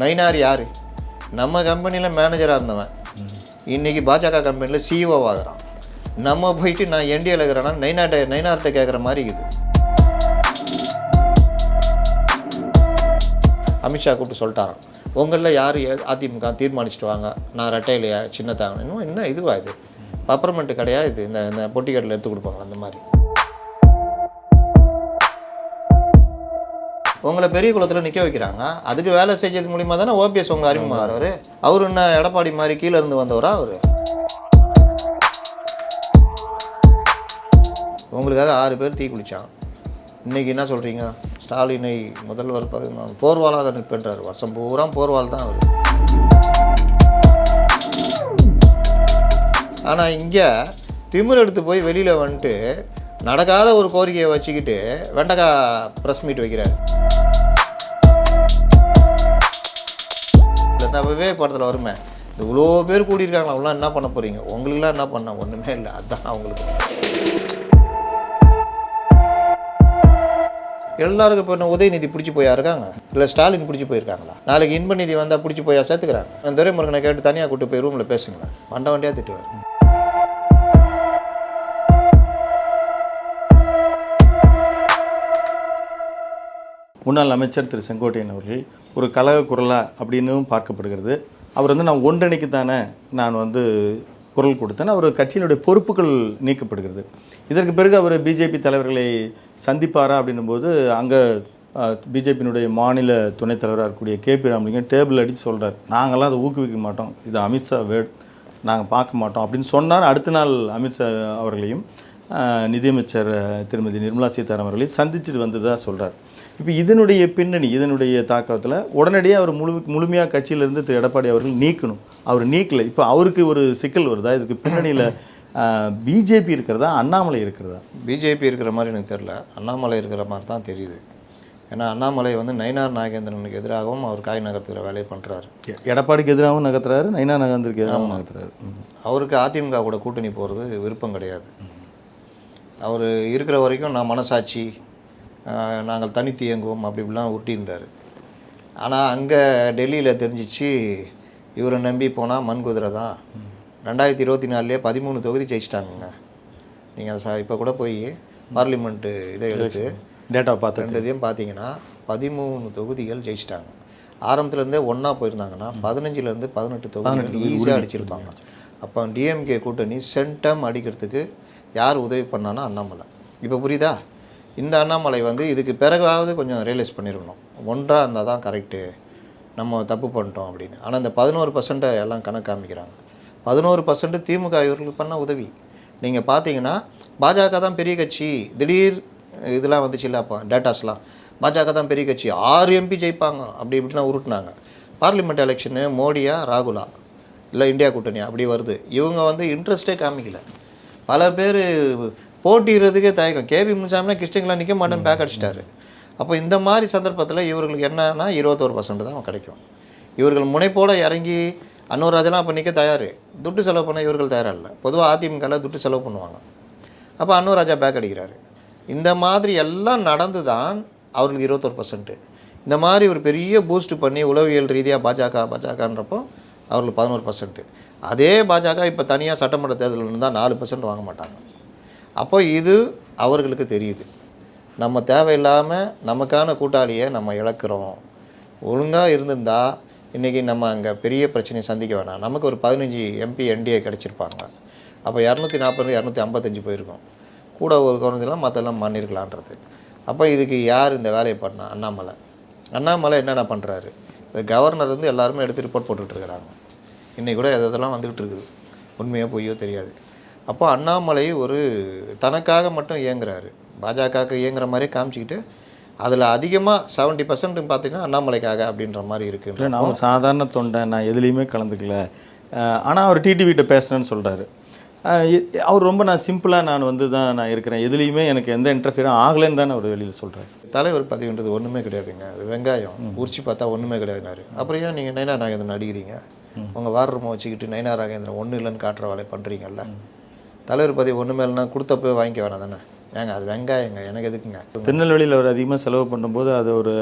நைனார் யார்? நம்ம கம்பெனியில் மேனேஜராக இருந்தவன். இன்றைக்கி பாஜக கம்பெனியில் சிஇஓ ஆகிறான் நம்ம போயிட்டு நான் என்டிஏல இருக்கிறேன்னா நைனாட்ட நைனார்கிட்ட கேட்குற மாதிரி இருக்குது. அமித்ஷா கூப்பிட்டு சொல்லிட்டாரான் உங்களில் யார் அதிமுக தீர்மானிச்சுட்டு வாங்க? நான் ரெட்டையிலையா சின்னதாக இன்னும் என்ன இதுவா இது? பப்பரமெண்ட்டு கிடையாது இது? இந்த இந்த பொட்டி எடுத்து கொடுப்பாங்க அந்த மாதிரி. உங்களை பெரிய குளத்தில் நிற்க வைக்கிறாங்க. அதுக்கு வேலை செஞ்சது மூலிமா தானே ஓபிஎஸ் உங்க அறிமுகமாகிறாரு. அவர் என்ன எடப்பாடி மாதிரி கீழே இருந்து வந்தவரா அவர்? உங்களுக்காக ஆறு பேர் தீ குளிச்சான். இன்னைக்கு என்ன சொல்கிறீங்க ஸ்டாலினை முதல்வர் பதவி போர்வாலாக நிற்பென்றார். வருஷம் பூரா போர்வால் தான் அவர். ஆனால் இங்கே திமிர் எடுத்து போய் வெளியில் வந்துட்டு நடக்காத ஒரு கோரிக்கையை வச்சுக்கிட்டு வெண்டக்காய் ப்ரெஸ் மீட் வைக்கிறார். இந்த விவேக் படத்தில் வருமே. இந்த இவ்வளோ பேர் கூடியிருக்காங்களா? அவங்களாம் என்ன பண்ண போகிறீங்க உங்களுக்குலாம் என்ன பண்ண? ஒன்றுமே இல்லை. அதுதான் அவங்களுக்கு. எல்லாருக்கும் இப்போ என்ன உதயநிதி பிடிச்சி போயா இருக்காங்க? இல்லை ஸ்டாலின் பிடிச்சி போயிருக்காங்களா? நாளைக்கு இன்பநிதி வந்தால் பிடிச்சி போயா சேர்த்துக்கிறாங்க. துரைமுருகனை கேட்டு தனியாக கூட்டு போய் ரூமில் பேசுங்களேன் வண்ட வண்டியாக திட்டுவார். முன்னாள் அமைச்சர் திரு செங்கோட்டையன் அவர்கள் ஒரு கழக குரலா அப்படின்னும் பார்க்கப்படுகிறது. அவர் வந்து நான் ஒன்றனைக்கு தானே நான் வந்து குரல் கொடுத்தேன். அவர் கட்சியினுடைய பொறுப்புகள் நீக்கப்படுகிறது. இதற்கு பிறகு அவர் பிஜேபி தலைவர்களை சந்திப்பாரா அப்படின்னும்போது அங்கே பிஜேபியினுடைய மாநில துணைத் தலைவராக இருக்கக்கூடிய கே பி ராமலிங்கம் டேபிள் அடித்து சொல்கிறார் நாங்களாம் அதை ஊக்குவிக்க மாட்டோம். இது அமித்ஷா வேர்ட் நாங்கள் பார்க்க மாட்டோம் அப்படின்னு சொன்னார். அடுத்த நாள் அமித்ஷா அவர்களையும் நிதியமைச்சர் திருமதி நிர்மலா சீதாராமன் அவர்களையும் சந்திச்சுட்டு வந்ததாக சொல்கிறார் இப்போ இதனுடைய பின்னணி இதனுடைய தாக்கத்தில் உடனடியாக அவர் முழு முழுமையாக கட்சியிலேருந்து திரு எடப்பாடி அவர்கள் நீக்கணும். அவர் நீக்கலை. இப்போ அவருக்கு ஒரு சிக்கல் வருதா? இதுக்கு பின்னணியில் பிஜேபி இருக்கிறதா? அண்ணாமலை இருக்கிறதா? பிஜேபி இருக்கிற மாதிரி எனக்கு தெரில அண்ணாமலை இருக்கிற மாதிரி தான் தெரியுது. ஏன்னா அண்ணாமலை வந்து நயினார் நாகேந்திரனுக்கு எதிராகவும் அவர் காய் நகர்த்துகிற வேலையை பண்ணுறாரு எடப்பாடிக்கு எதிராகவும் நகர்த்துறாரு நைனா நகர்ந்திருக்கு எதிராகவும் நகர்த்துறாரு. அவருக்கு அதிமுக கூட கூட்டணி போகிறது விருப்பம் கிடையாது. அவர் இருக்கிற வரைக்கும் நான் மனசாட்சி நாங்கள் தனித்து இயங்குவோம் அப்படி இப்படிலாம் உருட்டியிருந்தார் ஆனால் அங்கே டெல்லியில் தெரிஞ்சிச்சு இவரை நம்பி போனால் மண் குதிரை தான். ரெண்டாயிரத்தி இருபத்தி நாலுலேயே பதிமூணு தொகுதி ஜெயிச்சிட்டாங்கங்க. நீங்கள் ச இப்போ கூட போய் பார்லிமெண்ட்டு இதை எடுத்து டேட்டா பார்த்து ரெண்டு இதையும் பார்த்தீங்கன்னா பதிமூணு தொகுதிகள் ஜெயிச்சிட்டாங்க. ஆரம்பத்துலேருந்தே ஒன்றா போயிருந்தாங்கன்னா பதினஞ்சுலேருந்து பதினெட்டு தொகுதிகள் ஈஸியாக அடிச்சிருப்பாங்க. அப்போ டிஎம்கே கூட்டணி சென்டம் அடிக்கிறதுக்கு யார் உதவி பண்ணானா அண்ணாமலை. இப்போ புரியுதா? இந்த அண்ணாமலை வந்து இதுக்கு பிறகாவது கொஞ்சம் ரியலைஸ் பண்ணியிருக்கணும் ஒன்றாக இருந்தால் தான் கரெக்டு நம்ம தப்பு பண்ணிட்டோம் அப்படின்னு. ஆனால் இந்த பதினோரு பர்சன்ட்டை எல்லாம் கணக்கு காமிக்கிறாங்க. பதினோரு பர்சன்ட் திமுக இவர்களுக்கு பண்ண உதவி. நீங்கள் பார்த்தீங்கன்னா பாஜக தான் பெரிய கட்சி. திடீர் இதெல்லாம் வந்துச்சு இல்லை அப்போ டேட்டாஸ்லாம் பாஜக தான் பெரிய கட்சி. ஆறு எம்பி ஜெயிப்பாங்க. அப்படி இப்படிலாம் உருட்டினாங்க. Parliament election மோடியா ராகுலா? இல்லை இந்தியா கூட்டணியா? அப்படி வருது. இவங்க வந்து இன்ட்ரெஸ்டே காமிக்கல. பல பேர் போட்டிடுறதுக்கே தயக்கம். கேபி முன்சாமினா கிறிஸ்டின்லாம் நிற்க மாட்டேன்னு பேக் அடிச்சிட்டாரு. அப்போ இந்த மாதிரி சந்தர்ப்பத்தில் இவர்களுக்கு என்னன்னா இருபத்தோரு பர்சன்ட் தான் கிடைக்கும். இவர்கள் முனைப்போட இறங்கி அன்னூராஜெல்லாம் அப்போ நிற்க தயார். துட்டு செலவு பண்ண இவர்கள் தயாராக இல்லை பொதுவாக அதிமுகவில் துட்டு செலவு பண்ணுவாங்க. அப்போ அன்னூராஜா பேக் அடிக்கிறாரு. இந்த மாதிரி எல்லாம் நடந்து தான் அவர்களுக்கு இருபத்தொரு பர்சன்ட்டு இந்த மாதிரி ஒரு பெரிய பூஸ்ட் பண்ணி உளவியல் ரீதியாக பாஜக பாஜகன்றப்போ அவர்களுக்கு பதினோரு பர்சன்ட்டு அதே பாஜக இப்போ தனியாக சட்டமன்ற தேர்தலில் இருந்தால் நாலு பர்சன்ட் வாங்க மாட்டாங்க. அப்போ இது அவர்களுக்கு தெரியுது. நம்ம தேவையில்லாமல் நமக்கான கூட்டாளியை நம்ம இழக்கிறோம். ஒழுங்காக இருந்திருந்தால் இன்றைக்கி நம்ம அங்கே பெரிய பிரச்சனையை சந்திக்க வேணாம். நமக்கு ஒரு பதினஞ்சு எம்பி என்டிஏ கிடச்சிருப்பாங்க. அப்போ இரநூத்தி நாற்பது இரநூத்தி ஐம்பத்தஞ்சு போயிருக்கோம். கூட ஒரு குறைஞ்செல்லாம் மற்றெல்லாம் பண்ணியிருக்கலான்றது அப்போ இதுக்கு யார் இந்த வேலையை பண்ணா? அண்ணாமலை. அண்ணாமலை என்னென்ன பண்ணுறாரு இந்த கவர்னர் வந்து எல்லாருமே எடுத்து ரிப்போர்ட் போட்டுட்ருக்குறாங்க இன்றைக்கி கூட எதெல்லாம் வந்துக்கிட்டு இருக்குது. உண்மையோ பொய்யோ தெரியாது. அப்போ அண்ணாமலை ஒரு தனக்காக மட்டும் இயங்குறாரு. பாஜகவுக்கு இயங்குற மாதிரியே காமிச்சிக்கிட்டு அதில் அதிகமாக செவன்ட்டி பர்சன்ட் பார்த்தீங்கன்னா அண்ணாமலைக்காக அப்படின்ற மாதிரி இருக்குது நான் ஒரு சாதாரண தொண்டை நான் எதுலேயுமே கலந்துக்கல. ஆனால் அவர் டிடிவிட்ட பேசுகிறேன்னு சொல்கிறாரு அவர் ரொம்ப நான் சிம்பிளாக நான் வந்து தான் நான் இருக்கிறேன். எதுலேயுமே எனக்கு எந்த இன்டர்ஃபியரும் ஆகலைன்னு தான் அவர் வெளியில் சொல்கிறார் தலைவர் பதவின்றது ஒன்றுமே கிடையாதுங்க. அது வெங்காயம். உரிச்சு பார்த்தா ஒன்றுமே கிடையாதுனாரு. அப்புறம் ஏன் நீங்கள் நயனா நாகேந்திரன் அடிக்கிறீங்க உங்கள் வார் ரூமை வச்சுக்கிட்டு நயனா நாகேந்திரன் ஒன்றும் இல்லைன்னு காட்டுற வேலை பண்ணுறீங்கல்ல தலைவர் பதவி ஒன்றுமே இல்லைன்னா கொடுத்தப்போ வாங்கிக்க வேணாம் தானே? ஏங்க அது வெங்காயங்க. எனக்கு எதுக்குங்க? திருநெல்வேலியில் அவர் அதிகமாக செலவு பண்ணும்போது அது ஒரு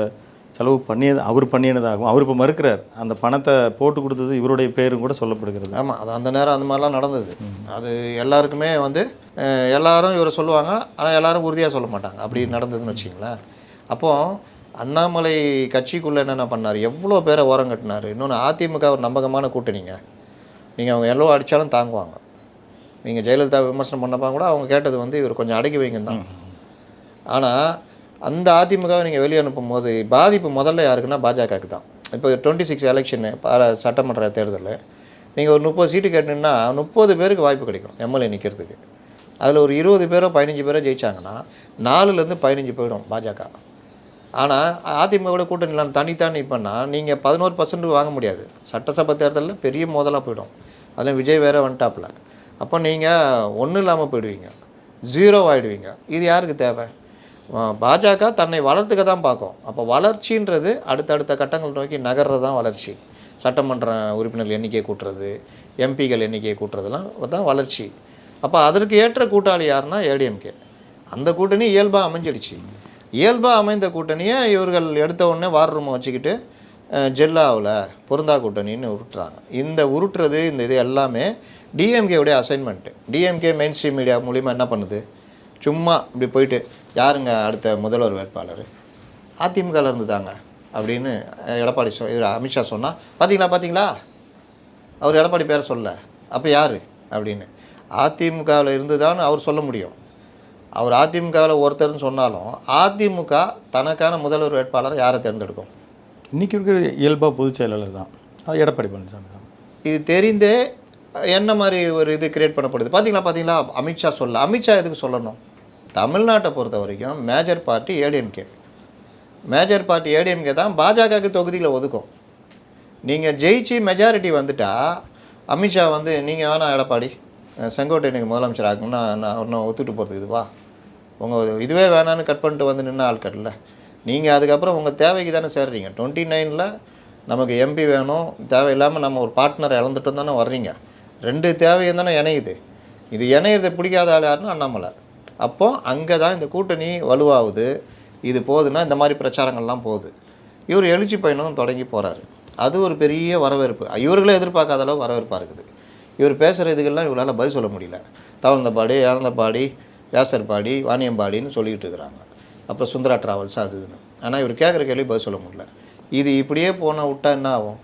செலவு பண்ணியது அவர் பண்ணியதாகவும் அவர் இப்போ மறுக்கிறார். அந்த பணத்தை போட்டு கொடுத்தது இவருடைய பேரும் கூட சொல்லப்படுகிறது. ஆமாம் அது அந்த நேரம் அந்த மாதிரிலாம் நடந்தது. அது எல்லாருக்குமே வந்து எல்லாரும் இவரை சொல்லுவாங்க. ஆனால் எல்லாரும் உறுதியாக சொல்ல மாட்டாங்க. அப்படி நடந்ததுன்னு வச்சிங்களேன் அப்போ அண்ணாமலை கட்சிக்குள்ளே என்னென்ன பண்ணார்? எவ்வளோ பேரை ஓரம் கட்டினார்? இன்னொன்று அதிமுக ஒரு நம்பகமான கூட்டணிங்க. நீங்கள் அவங்க எவ்வளோ அடித்தாலும் தாங்குவாங்க. நீங்கள் ஜெயலலிதா விமர்சனம் பண்ணப்பா கூட அவங்க கேட்டது வந்து இவர் கொஞ்சம் அடக்கி வைங்க தான் ஆனால் அந்த அதிமுகவை நீங்கள் வெளியே அனுப்பும்போது பாதிப்பு முதல்ல யாருக்குன்னா பாஜகவுக்கு தான். இப்போ டுவெண்ட்டி சிக்ஸ் எலெக்ஷனு சட்டமன்ற தேர்தலில் நீங்கள் ஒரு முப்பது சீட்டு கேட்டீங்கன்னா முப்பது பேருக்கு வாய்ப்பு கிடைக்கும் எம்எல்ஏ நிற்கிறதுக்கு அதில் ஒரு இருபது பேரோ பதினஞ்சு பேரோ ஜெயிச்சாங்கன்னா நாலுலேருந்து பதினஞ்சு போயிடும் பாஜக. ஆனால் அதிமுகவோட கூட்டணியில் தனித்தான் இப்போன்னா நீங்கள் பதினோரு பர்சன்ட் வாங்க முடியாது. சட்டசபை தேர்தலில் பெரிய மோதலாக போயிடும். அதில் விஜய் வேற வந்துட்டாப்புல. அப்போ நீங்கள் ஒன்றும் இல்லாமல் போயிடுவீங்க. ஜீரோ ஆகிடுவீங்க இது யாருக்கு தேவை? பாஜக தன்னை வளர்த்துக்க தான் பார்க்கும். அப்போ வளர்ச்சின்றது அடுத்தடுத்த கட்டங்கள் நோக்கி நகர்றது தான் வளர்ச்சி. சட்டமன்ற உறுப்பினர் எண்ணிக்கை கூட்டுறது எம்பிகள் எண்ணிக்கை கூட்டுறதுலாம் தான் வளர்ச்சி. அப்போ அதற்கு ஏற்ற கூட்டாளி யாருன்னா ஏடிஎம்கே. அந்த கூட்டணி இயல்பாக அமைஞ்சிடுச்சு. இயல்பாக அமைந்த கூட்டணியை இவர்கள் எடுத்த உடனே வார் ரூமை வச்சுக்கிட்டு ஜெல்லாவில் பொருந்தா கூட்டணின்னு உருட்டுறாங்க. இந்த உருட்டுறது இந்த இது எல்லாமே டிஎம்கேவுடைய assignment DMK main stream media மூலிமா என்ன பண்ணுது? சும்மா இப்படி போயிட்டு யாருங்க அடுத்த முதல்வர் வேட்பாளர்? அதிமுகவில் இருந்து தாங்க அப்படின்னு எடப்பாடி சொ இவர் அமித்ஷா சொன்னால் பார்த்தீங்களா பார்த்தீங்களா அவர் எடப்பாடி பேரை சொல்ல. அப்போ யார்? அப்படின்னு. அதிமுகவில் இருந்து தான் அவர் சொல்ல முடியும். அவர் அதிமுகவில் ஒருத்தர்னு சொன்னாலும் அதிமுக தனக்கான முதல்வர் வேட்பாளர் யாரை தேர்ந்தெடுக்கும்? இன்றைக்கி இருக்கிற இயல்பாக பொதுச் செயலாளர் தான். அது எடப்பாடி பழனிசாமி தான். இது தெரிந்தே என்ன மாதிரி ஒரு இது கிரியேட் பண்ணப்படுது? பார்த்தீங்களா பார்த்தீங்களா அமித்ஷா சொல்ல அமித்ஷா எதுக்கு சொல்லணும்? தமிழ்நாட்டை பொறுத்த வரைக்கும் major party ADMK major party ADMK தான் பாஜகவுக்கு தொகுதியில் ஒதுக்கும். நீங்கள் ஜெயிச்சு மெஜாரிட்டி வந்துட்டால் அமித்ஷா வந்து நீங்கள் வேணாம் எடப்பாடி செங்கோட்டை செங்கோட்டையனுக்கு முதலமைச்சர் ஆகும்னா நான் ஒன்றும் ஒத்துட்டு போகிறது இதுவா? உங்கள் இதுவே வேணான்னு கட் பண்ணிட்டு வந்து நின்று ஆள் கட்டல நீங்கள் அதுக்கப்புறம் உங்கள் தேவைக்கு தானே சேர்றீங்க. டுவெண்ட்டி நைனில் நமக்கு எம்பி வேணும். தேவையில்லாமல் நம்ம ஒரு பார்ட்னரை இழந்துட்டோம் தானே வர்றீங்க. ரெண்டு தேவையும் தானே இணையுது. இது இணையிறது பிடிக்காத ஆள் யாருன்னா அண்ணாமலை. அப்போது அங்கே தான் இந்த கூட்டணி வலுவாகுது. இது போகுதுன்னா இந்த மாதிரி பிரச்சாரங்கள்லாம் போகுது. இவர் எழுச்சி பயணம் தொடங்கி போகிறாரு அது ஒரு பெரிய வரவேற்பு. இவர்களே எதிர்பார்க்காத அளவு வரவேற்பாக இருக்குது. இவர் பேசுகிற இதுக்கெல்லாம் இவரால் பதில் சொல்ல முடியல. தவழ்ந்தபாடி இறந்தபாடி வியாசர்பாடி வாணியம்பாடின்னு சொல்லிக்கிட்டு இருக்கிறாங்க. அப்புறம் சுந்தரா டிராவல்ஸ் அது ஆனால் இவர் கேட்குற கேள்வி பதில் சொல்ல முடியல. இது இப்படியே போனால் விட்டா என்ன ஆகும்?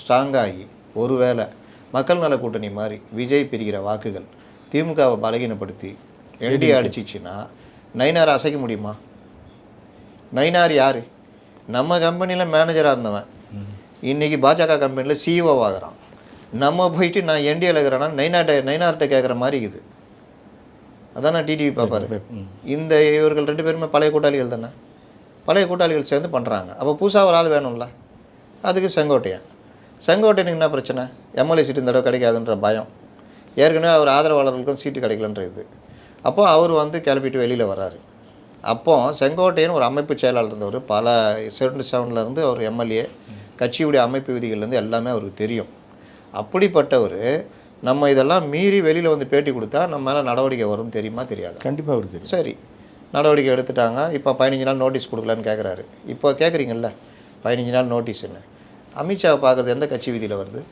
ஸ்ட்ராங்காகி ஒருவேளை மக்கள் நல கூட்டணி மாதிரி விஜய் பிரிகிற வாக்குகள் திமுகவை பலகீனப்படுத்தி என்டி அடிச்சிச்சுன்னா நைனார் அசைக்க முடியுமா? நைனார் யார்? நம்ம கம்பெனியில் மேனேஜராக இருந்தவன். இன்றைக்கி பாஜக கம்பெனியில் சிஇஓ ஆகிறான் நம்ம போயிட்டு நான் என்டிஏல இருக்கிறேன்னா நைனாட்ட நைனார்கிட்ட கேட்குற மாதிரி இருக்குது. அதானே டிடிவி பார்ப்பாரு. இந்த இவர்கள் ரெண்டு பேருமே பழைய கூட்டாளிகள் தானே? பழைய கூட்டாளிகள் சேர்ந்து பண்ணுறாங்க அப்போ புதுசாக ஒரு ஆள் வேணும்ல. அதுக்கு செங்கோட்டையன். செங்கோட்டையனுக்கு என்ன பிரச்சனை? எம்எல்ஏ சீட்டு இந்த தடவை கிடைக்காதுன்ற பயம். ஏற்கனவே அவர் ஆதரவாளர்களுக்கும் சீட்டு கிடைக்கலன்ற இது. அப்போ அவர் வந்து கிளப்பிட்டு வெளியில் வராரு அப்போ செங்கோட்டையன் ஒரு அமைப்பு செயலாளர் இருந்தவர். பல செவன்டி செவன்லேருந்து அவர் எம்எல்ஏ. கட்சியுடைய அமைப்பு விதிகள்லேருந்து எல்லாமே அவருக்கு தெரியும். அப்படிப்பட்டவர் நம்ம இதெல்லாம் மீறி வெளியில் வந்து பேட்டி கொடுத்தா நம்ம மேலே நடவடிக்கை வரும் தெரியுமா தெரியாது? கண்டிப்பாக தெரியும். சரி. நடவடிக்கை எடுத்துட்டாங்க. இப்போ பதினஞ்சு நாள் நோட்டீஸ் கொடுக்கலான்னு கேட்குறாரு இப்போ கேட்குறீங்கல்ல பதினஞ்சு நாள் நோட்டீஸ்ன்னு அமித்ஷாவை பார்க்குறது எந்த கட்சி விதியில் வருது?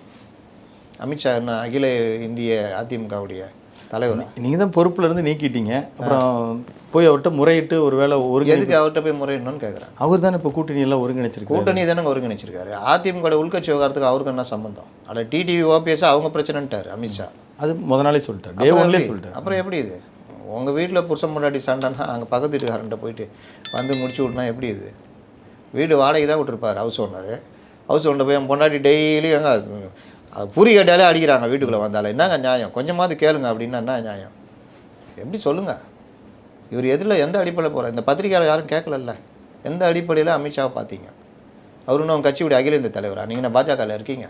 அமித்ஷா என்ன அகில இந்திய அதிமுகவுடைய தலைவர். நீங்கள் தான் பொறுப்புல இருந்து நீக்கிட்டீங்க. அப்புறம் போய் அவர்கிட்ட முறையிட்டு ஒரு வேளை ஒருங்கி எதுக்கு அவர்கிட்ட போய் முறையிடணும்னு கேட்குறேன் அவர் தானே இப்போ கூட்டணி எல்லாம் ஒருங்கிணைச்சிருக்காரு. கூட்டணி தானே ஒருங்கிணைச்சிருக்காரு. அதிமுக உள்கட்சி விவகாரத்துக்கு அவருக்கு என்ன சம்பந்தம்? அட டிடிவி ஓபிஎஸ் அவங்க பிரச்சனைன்ட்டார் அமித்ஷா. அது முத நாளே சொல்லிட்டார். டே ஒன்லேயே? சொல்லிட்டார். அப்புறம் எப்படி இது? உங்கள் வீட்டில் புருஷன் முன்னாடி சண்டைன்னா அங்கே பக்கத்து வீட்டுக்காரன்ட்ட போயிட்டு வந்து முடிச்சு விட்னா எப்படி இது? வீடு வாடகை தான் விட்டுருப்பார் ஹவுஸ் ஓனர் ஹவுஸ் ஓனர் போய் என் பொண்டாட்டி டெய்லி எங்க அது பூரி கட்டாலே அடிக்கிறாங்க வீட்டுக்குள்ளே வந்தாலே. என்னங்க நியாயம்? கொஞ்சமாவது கேளுங்க அப்படின்னா என்ன நியாயம்? எப்படி சொல்லுங்கள் இவர் எதில் எந்த அடிப்படையில் போகிறார் இந்த பத்திரிக்கையாளர் யாரும் கேட்கலல்ல. எந்த அடிப்படையில் அமித்ஷாவை பார்த்தீங்க அவரு இன்னும் கட்சியுடைய அகில இந்திய தலைவரா? நீங்கள் பாஜகவில் இருக்கீங்க?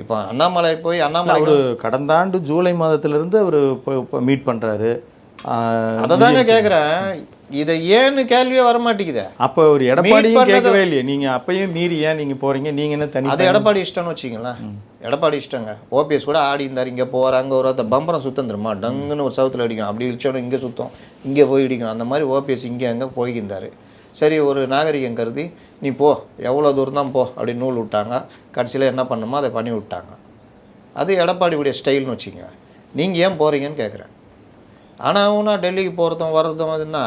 இப்போ அண்ணாமலை போய் அண்ணாமலை கடந்த ஆண்டு ஜூலை மாதத்திலிருந்து அவர் மீட் பண்ணுறாரு அதை தாங்க கேட்குறேன் இதை ஏன்னு கேள்வியே வர மாட்டேங்குதே அப்போ ஒரு எடப்பாடியும் கேட்கவே இல்லையே. நீங்கள் அப்பயும் மீறி ஏன் நீங்கள் போகிறீங்க நீங்கள் என்ன தனி அது எடப்பாடி இஷ்டம்னு வச்சிங்களேன் எடப்பாடி இஷ்டங்க. ஓபிஎஸ் கூட ஆடி இருந்தார். இங்கே போகிற அங்கே ஒரு அந்த பம்பரம் சுத்தம் தெரியுமா? டங்குன்னு ஒரு சவுத்தில் அடிக்கும். அப்படி இடிச்சோன்னு இங்கே சுத்தம் இங்கே போய் இடிக்கும். அந்த மாதிரி ஓபிஎஸ் இங்கே அங்கே போய்க்கிருந்தார் சரி ஒரு நாகரிகம் கருதி நீ போ எவ்வளோ தூரம் தான் போ அப்படின்னு நூல் விட்டாங்க. கடைசியில் என்ன பண்ணுமோ அதை பண்ணி விட்டாங்க அது எடப்பாடியுடைய ஸ்டைல்னு வச்சுங்க நீங்கள் ஏன் போகிறீங்கன்னு கேட்குறேன் ஆனால் அவனா டெல்லிக்கு போகிறதும் வர்றதும் அதுன்னா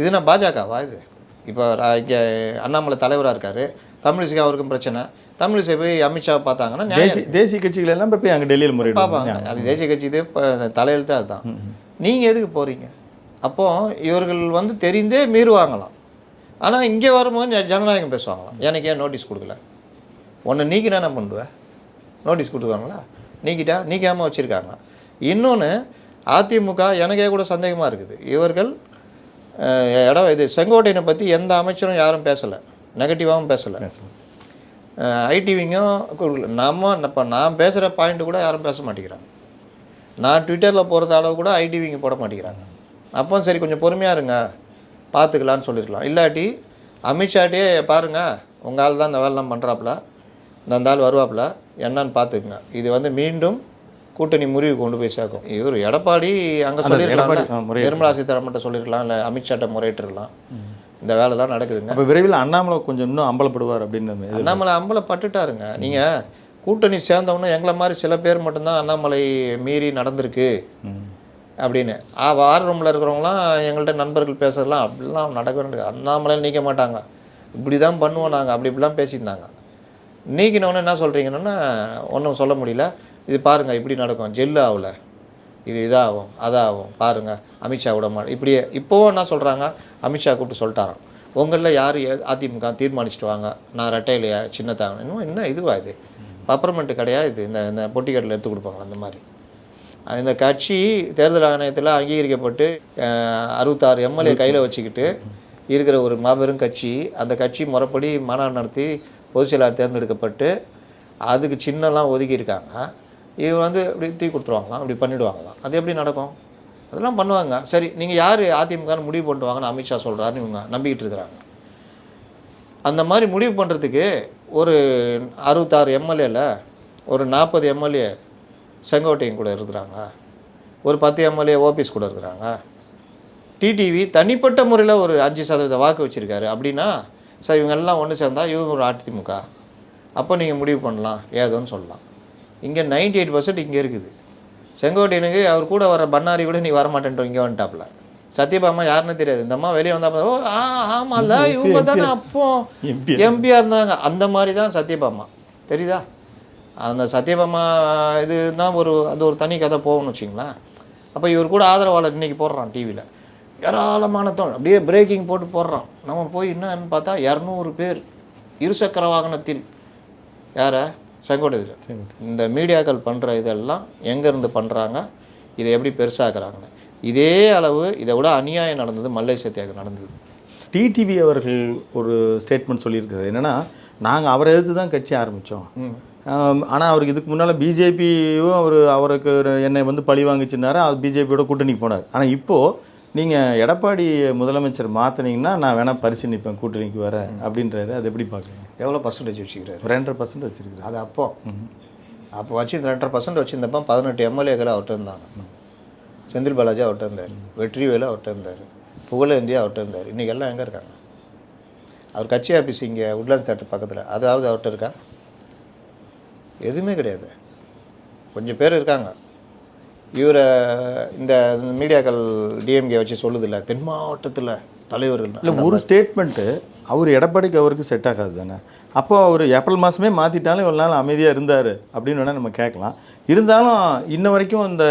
இதுனா பாஜகவா இது? இப்போ இங்கே அண்ணாமலை தலைவராக இருக்கார். தமிழிசைக்கு அவருக்கும் பிரச்சனை. தமிழிசை போய் அமித்ஷா பார்த்தாங்கன்னா தேசிய தேசிய கட்சிகள் எல்லாம் போய் அங்கே டெல்லியில் முறையிடுவாங்க. பார்ப்பாங்க. அது தேசிய கட்சி இது இப்போ தலையெழுத்து அதுதான். நீங்கள் எதுக்கு போகிறீங்க அப்போ இவர்கள் வந்து தெரிந்தே மீறுவாங்களாம். ஆனால் இங்கே வரும்போது ஜனநாயகம் பேசுவாங்களாம். எனக்கு ஏன் நோட்டீஸ் கொடுக்கல? ஒன்று நீக்கினா என்ன பண்ணுவேன் நோட்டீஸ் கொடுக்குவாங்களா நீக்கிட்டா நீக்காமல் வச்சுருக்காங்க இன்னொன்று அதிமுக எனக்கே கூட சந்தேகமாக இருக்குது. இவர்கள் இடம் இது செங்கோட்டையனை பற்றி எந்த அமைச்சரும் யாரும் பேசலை. நெகட்டிவாகவும் பேசலை. ஐடிவிங்கும் நம்ம இப்போ நான் பேசுகிற பாயிண்ட் கூட யாரும் பேச மாட்டேங்கிறாங்க. நான் ட்விட்டரில் போகிறது அளவு கூட ஐடிவிங்க போட மாட்டேங்கிறாங்க. அப்போ சரி கொஞ்சம் பொறுமையாக இருங்க. பார்த்துக்கலான்னு சொல்லியிருக்கலாம் இல்லாட்டி அமித்ஷாட்டே பாருங்க உங்கள் ஆள் தான் இந்த வேலைலாம் பண்ணுறாப்புல இந்த ஆள் வருவாப்புல என்னன்னு பார்த்துக்குங்க இது வந்து மீண்டும் கூட்டணி முறிவு கொண்டு போய் சேர்க்கும். இவர் எடப்பாடி அங்கே முறையிட்டு. நிர்மலா சீதாராமன்ட்ட சொல்லியிருக்கலாம் இல்லை அமித்ஷாட்ட முறையிட்டிருக்கலாம். இந்த வேலைலாம் நடக்குதுங்க. அப்போ விரைவில் அண்ணாமலை கொஞ்சம் இன்னும் அம்பலப்படுவார் அப்படின்னு. அண்ணாமலை அம்பலை பட்டுட்டாருங்க நீங்கள் கூட்டணி சேர்ந்தவொன்னே எங்களை மாதிரி சில பேர் மட்டும்தான் அண்ணாமலை மீறி நடந்திருக்கு. அப்படின்னு. ஆ வார் ரூமில் இருக்கிறவங்களாம் எங்கள்கிட்ட நண்பர்கள் பேசுறதுலாம் அப்படிலாம் நடக்க வேண்டியது அண்ணாமலை நீக்க மாட்டாங்க. இப்படி தான் பண்ணுவோம் நாங்கள் அப்படி இப்படிலாம் பேசியிருந்தாங்க. நீக்கினவொன்னே என்ன சொல்கிறீங்கன்னா ஒன்றும் சொல்ல முடியல. இது பாருங்கள் இப்படி நடக்கும். ஜெல்லு ஆகல. இது இதாகும் அதாகும். பாருங்கள் அமித்ஷா விட மாட்டேன் இப்படியே இப்போவும் என்ன சொல்கிறாங்க அமித்ஷா கூப்பிட்டு சொல்லிட்டாராம். உங்களில் யார் அதிமுக தீர்மானிச்சுட்டு வாங்க. நான் ரெட்டையிலையா சின்னத்தாங்க இன்னும் என்ன இதுவா இது? பப்பரமெண்ட்டு கிடையாது இது? இந்த இந்த பொட்டிக்கடையில் எடுத்து கொடுப்பாங்க அந்த மாதிரி? இந்த கட்சி தேர்தல் ஆணையத்தில் அங்கீகரிக்கப்பட்டு அறுபத்தாறு எம்எல்ஏ கையில் வச்சுக்கிட்டு இருக்கிற ஒரு மாபெரும் கட்சி அந்த கட்சி முறைப்படி மாநாடு நடத்தி பொதுச் செயலாளர் தேர்ந்தெடுக்கப்பட்டு அதுக்கு சின்னலாம் ஒதுக்கியிருக்காங்க. இவங்க வந்து இப்படி தீ கொடுத்துருவாங்களாம் அப்படி பண்ணிவிடுவாங்களாம் அது எப்படி நடக்கும்? அதெல்லாம் பண்ணுவாங்க. சரி நீங்கள் யார்? அதிமுகன்னு முடிவு பண்ணிட்டு வாங்கன்னு அமித்ஷா சொல்கிறாருன்னு இவங்க நம்பிக்கிட்டு இருக்கிறாங்க. அந்த மாதிரி முடிவு பண்ணுறதுக்கு ஒரு அறுபத்தாறு எம்எல்ஏல ஒரு நாற்பது எம்எல்ஏ செங்கோட்டையன் கூட இருக்கிறாங்க. ஒரு பத்து எம்எல்ஏ ஓபிஎஸ் கூட இருக்கிறாங்க. டிடிவி தனிப்பட்ட முறையில் ஒரு அஞ்சு சதவீத வாக்கு வச்சுருக்காரு. அப்படின்னா சார் இவங்க எல்லாம் ஒன்று சேர்ந்தா இவங்க ஒரு அதிமுக. அப்போ நீங்கள் முடிவு பண்ணலாம். ஏதோன்னு சொல்லலாம். இங்கே நைன்டி எயிட் பர்சன்ட் இங்கே இருக்குது. செங்கோட்டையனுக்கு அவர் கூட வர பண்ணாரி கூட நீ வரமாட்டேன்ட்டு இங்கே வந்துட்டாப்புல. சத்யபாமா யாருன்னு தெரியாது. இந்த அம்மா வெளியே வந்தா ஓ ஆ ஆமாம்ல இவங்க தானே அப்போ. எம்பியாக இருந்தாங்க. அந்த மாதிரி தான் சத்யபாமா. தெரியுதா? அந்த சத்யபாமா இதுனா ஒரு அது ஒரு தனி கதை போகணும்னு வச்சிங்களேன் அப்போ இவர் கூட ஆதரவாளர் இன்னைக்கு போடுறான் டிவியில் ஏராளமான தோல் அப்படியே பிரேக்கிங் போட்டு போடுறான். நம்ம போய் என்னன்னு பார்த்தா இரநூறு பேர் இருசக்கர வாகனத்தில். யாரை? செங்கோட்டையில் இந்த மீடியாக்கள் பண்ணுற இதெல்லாம் எங்கேருந்து பண்ணுறாங்க இதை எப்படி பெருசாக்குறாங்கன்னு. இதே அளவு இதை விட அநியாயம் நடந்தது மல்லை சத்தியாக நடந்தது. டிடிவி அவர்கள் ஒரு ஸ்டேட்மெண்ட் சொல்லியிருக்காரு என்னன்னா நாங்கள் அவரை எதிர்த்து தான் கட்சி ஆரம்பித்தோம் ஆனால் அவருக்கு இதுக்கு முன்னால் பிஜேபியும் அவர் அவருக்கு என்னை வந்து பழி வாங்கிச்சுனாரு அது பிஜேபியோட கூட்டணிக்கு போனார். ஆனால் இப்போது நீங்கள் எடப்பாடி முதலமைச்சர் மாற்றினீங்கன்னா நான் வேணால் பரிசீலிப்பேன் கூட்டணிக்கு வரேன் அப்படின்றாரு. அது எப்படி பார்க்குறீங்க? எவ்வளோ பர்சன்டேஜ் வச்சுக்கிறாரு? ரெண்டரை பர்சன்ட் வச்சிருக்காரு அது அப்போ. அப்போ வச்சு இந்த ரெண்டரை பர்சன்ட் வச்சுருந்தப்போ பதினெட்டு எம்எல்ஏக்கள் அவர்கிட்ட இருந்தாங்க. செந்தில் பாலாஜி அவர்கிட்ட இருந்தார். வெற்றிவேலு அவர்கிட்ட இருந்தார். புகழேந்தி அவர்கிட்ட இருந்தார். இன்றைக்கி எல்லாம் எங்கே இருக்காங்க? அவர் கட்சி ஆஃபீஸ் இங்கே உட்லாண்ட்ஸ் தேட்டர் பக்கத்தில். அதாவது அவர்கிட்ட இருக்கா? எதுவுமே கிடையாது. கொஞ்சம் பேர் இருக்காங்க. இவரை இந்த மீடியாக்கள் டிஎம்கே வச்சு சொல்லுதில்ல தென் மாவட்டத்தில் தலைவர்கள் இல்லை ஒரு ஸ்டேட்மெண்ட்டு அவர் எடப்பாடிக்கு அவருக்கு செட் ஆகாது தானே. அப்போ அவர் ஏப்ரல் மாதமே மாற்றிட்டாலும் இவ்வளோ நாள் அமைதியாக இருந்தார் அப்படின்னு வேணால் நம்ம கேட்கலாம். இருந்தாலும் இன்ன வரைக்கும் இந்த